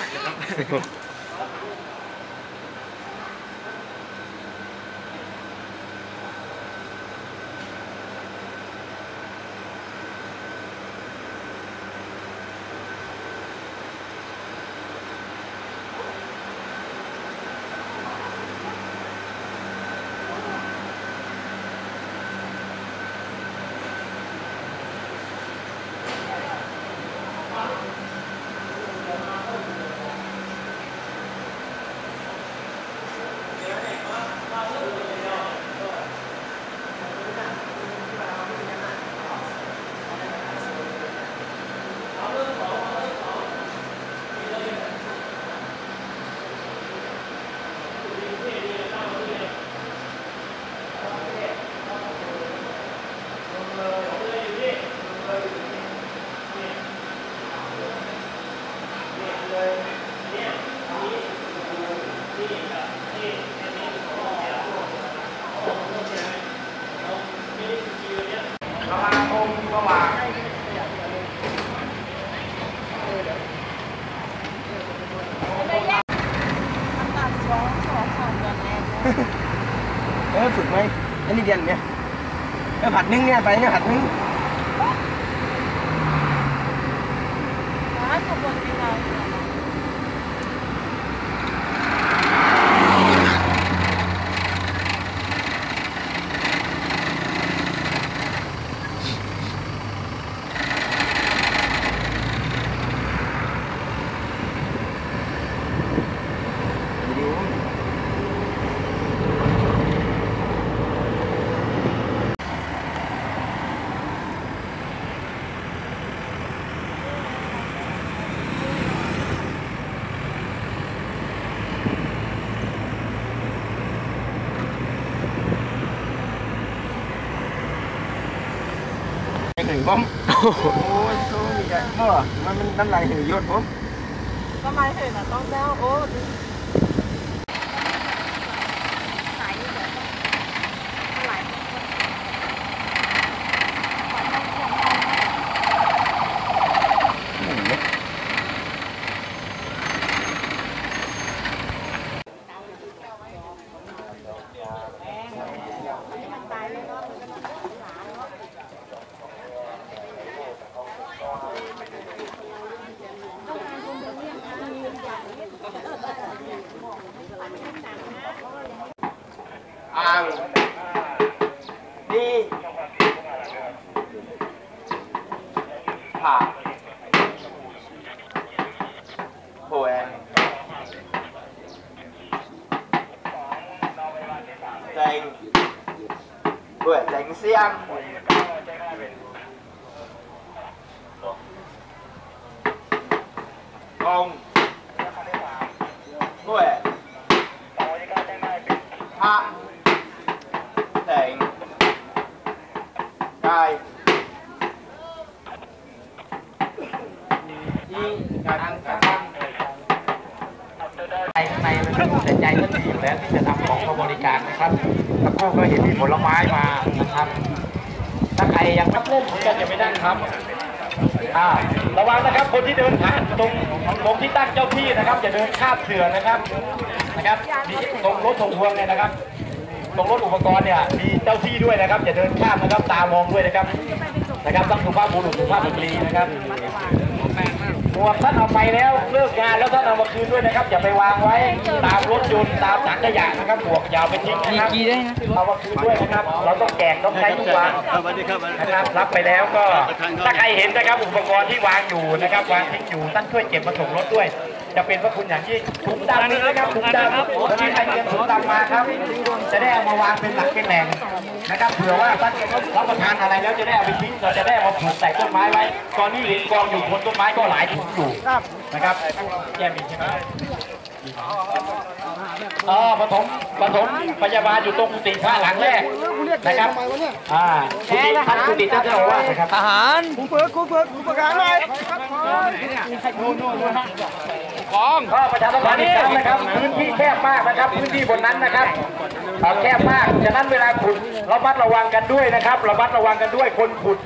thank เออฝึกไหมอันนี้เดียนเนี่ยเออผัดนึ่งเนี่ยไปเนี่ยผัดนึ่ง หนึ่งผมโอ้ยโซ่ใหญ่เมื่อมันมันน้ำลายหือยดผม ก็ไม่เห็นอะต้องแล้วโอ้ดีขายนี่เดี๋ยวเท่าไหร่ อ่างดีผ่าโหแอนเจง เบื่อเจงเสียงกงเบื่อพระเจงกายที่การอังการใจข้างในมันก็แต่ใจก็ดีอยู่แล้วที่จะทำของบริการนะครับ แล้วก็ก็เห็นมีผลไม้มานะครับ ถ้าใครยังไม่เล่นผมก็จะไม่นั่งครับอ่าระวังนะครับคนที่เดินผ่านตรงตรงที่ตั้งเจ้าที่นะครับอย่าเดินข้ามเขื่อนนะครับนะครับมีตรงรถทงพวงเนี่ยนะครับ ตรงรถอุปกรณ์เนี่ยมีเจ้าที่ด้วยนะครับอย่าเดินข้ามนะครับตามองด้วยนะครับนะครับต้องสุภาพบุรุษสุภาพสตรีนะครับหมวกท่านเอาไปแล้วเลิกงานแล้วท่านเอามาคืนด้วยนะครับ อย่าไปวางไว้ต ถยนต์ตามถังขยะนะครับหมวกอยาวไปทิ้งนะครับเอามาคืนด้วยนะครับ เราต้องแจกต้องใช้ทุกวันนะครับรับไปแล้วก็ถ้าใครเห็นนะครับอุปกรณ์ที่วางอยู่นะครับวางทิ้งอยู่ท่านช่วยเก็บมาส่งรถด้วย จะเป็นพระคุณอย่างยิ่งถุงดำนี่นะครับถุงดำวันนี้ใครเตรียมถุงดำมาครับ จะได้เอามาวางเป็นหลักเป็นแหล่งนะครับเผื่อว่าท่านรับประทานอะไรแล้วจะได้เอาไปทิ้งเราจะได้เอามาผูกใส่ต้นไม้ไว้ตอนนี้เห็นกองอยู่บนต้นไม้ก็หลายถุงอยู่นะครับแก้มีใช่ไหมเออปฐมปฐมพยาบาลอยู่ตรงกุฏิพระหลังแรกนะครับอ่ากุฏิท่านกุฏิท่านเจ้าอาวาสนะครับทหารกูฝึกกูฝึกกูประกาศหน่อยก็ประชาสัมพันธ์อีกครั้งนะครับ พื้นที่แคบมากนะครับ พื้นที่บนนั้นนะครับเอ่อแคบมาก ฉะนั้นเวลาขุดระมัดระวังกันด้วยนะครับ ระมัดระวังกันด้วยคนขุด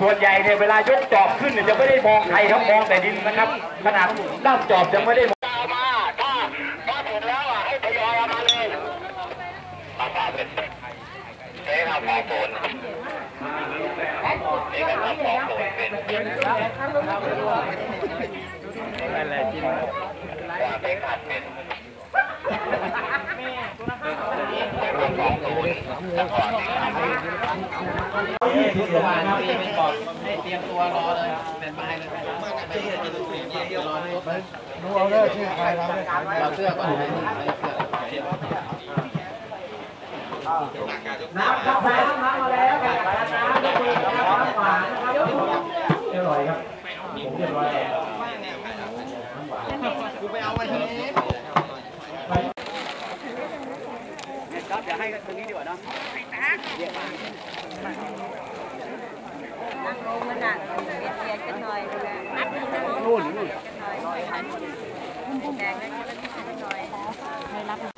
ส่วนใหญ่เนี่ยเวลายกจอบขึ้นเนี่ยจะไม่ได้มองใครครับมองแต่ดินนะครับ ขนาดด้ามจอบยังไม่ได้มองมาถ้าถ้าเสร็จแล้วอะให้ทยอยเอามาเลยมาฝากเป็น เจ๊ครับฝากฝนเจ๊ครับฝากฝนเป็นอะไรจริงว่าเป็นขาดเป็น น้ำกาแฟน้ำมาแล้วน้ำน้ำหวานนะครับเรียบร้อยครับผมเรียบร้อยแล้วนั่งลงมันอะเบียดเบียดกันหน่อยนัดนั่งลงนู่นนู่นกันหน่อยห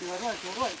九块九块钱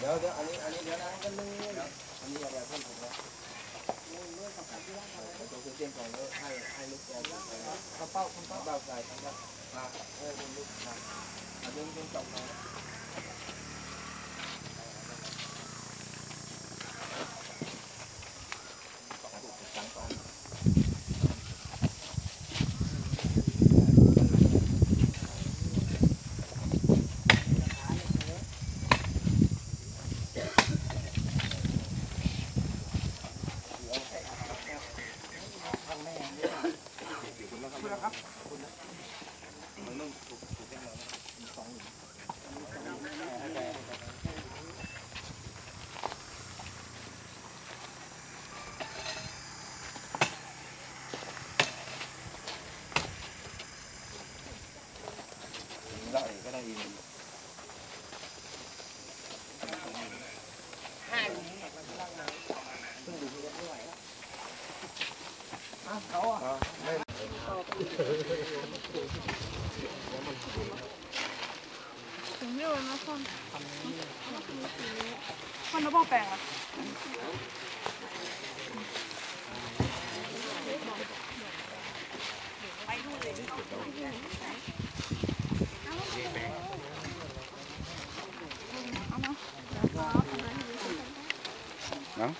เดี๋ยวเดี๋ยวอันนี้อันนี้เดี๋ยวนะกันเลยอันนี้อะไรเพิ่มผมนะตัวเตรียมก่อนแล้วให้ให้ลูกแกข้าวเป้าข้าวเป้าเบาใจครับมาเออลูกมาดึงดึงจบมา คนระบบแปลงละ เนาะ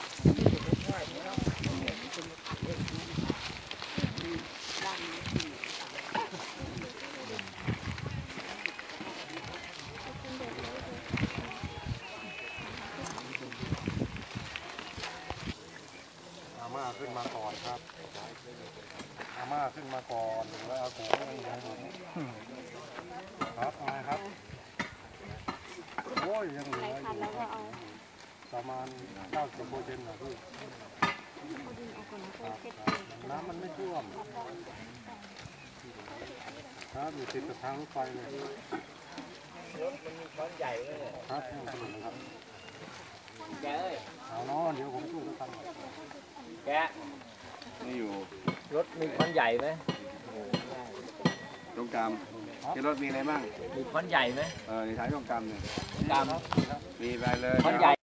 อาม่าขึ้นมาก่ อนครับอาม่าขึ้นมาก่อนแล้วอากูก็ยังอยู่ครับอะไรครับโอ้ยยังเหลืออยู่ครับประมาณเก้าสิบเปอร์เซ็นต์นะพี่ครับครับน้ำมันไม่ท่วมครับอยู่ติดกับทางรถไฟเลยรถมันมีช้อนใหญ่เลยครับแห้งสนิทเลยครับแกเอ้ยเอาเนาะเดี๋ยวผมช่วยทุกท่านแก ไม่อยู่รถมีควันใหญ่ไหมตรงกลางที่รถมีอะไรบ้างมีควันใหญ่ไหมเออในท้ายตรงกลางเนี่ยตามมีไปเลยควันใหญ่